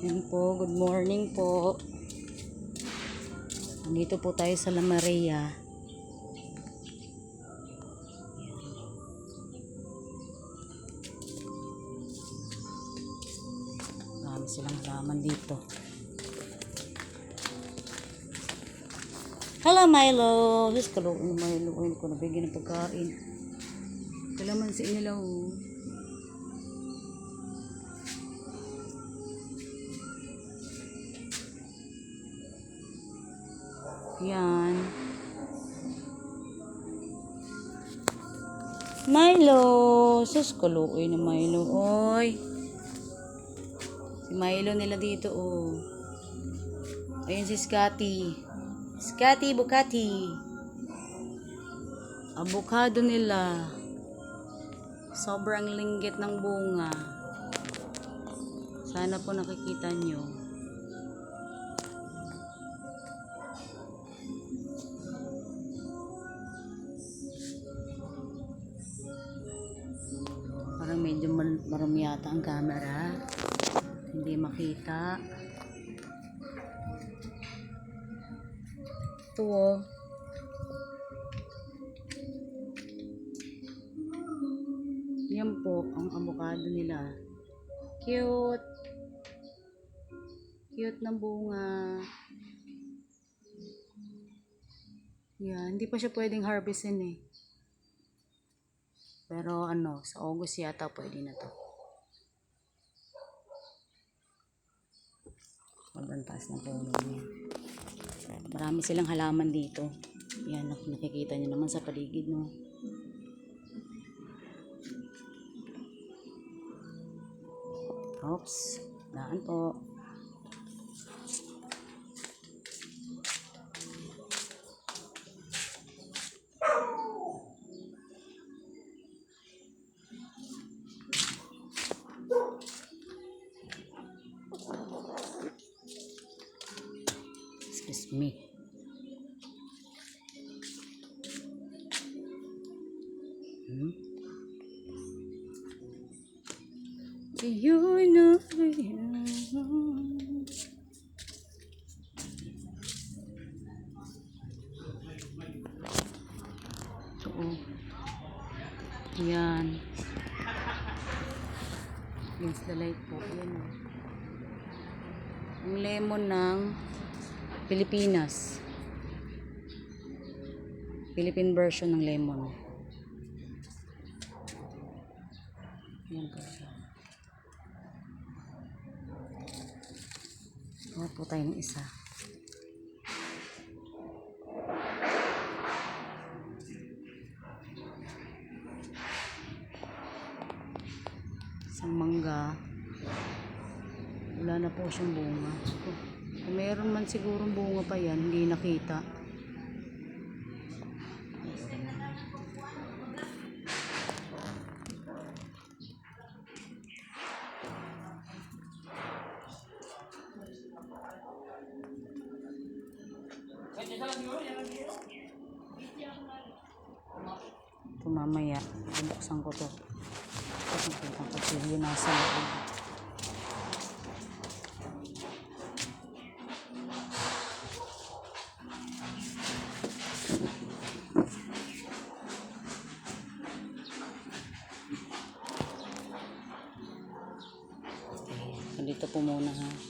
Yan po, good morning po. Nandito po tayo sa La Maria. Marami silang halaman dito. Hello Milo! Diyos ka ng Milo. Ayun ko nabigyan ng pagkain. Kalamansi nila oh. Yan. Milo! Sus, kaluoy na Milo. Oy! Si Milo nila dito, oh. Ayun si Scotty. Scotty Bukati. Avocado nila. Sobrang linggit ng bunga. Sana po nakikita nyo. Medyo marumi yata ang camera. Hindi makita. Ito oh. Yan po ang avocado nila. Cute. Cute na bunga. Yan, hindi pa siya pwedeng harvestin eh. Pero ano, sa August yata pwede na to. Sobrang taas ng niya. Marami silang halaman dito. Yan, nak- nakikita niyo naman sa paligid, no? Oops, daan po. Excuse me. Hmm? Do you know Oo. Yan. Against the po. Yan o. Lemon ng Pilipinas. Philippine version ng lemon. Yan po siya. Kuha po tayo ng isa. Isang mangga. Wala na po siyang bunga. Kung meron man sigurong bunga pa yan, hindi nakita. Ito mamaya, bubuksan ko to. Kasi kitang kutsilyo nasa loob. Ganito po muna ha.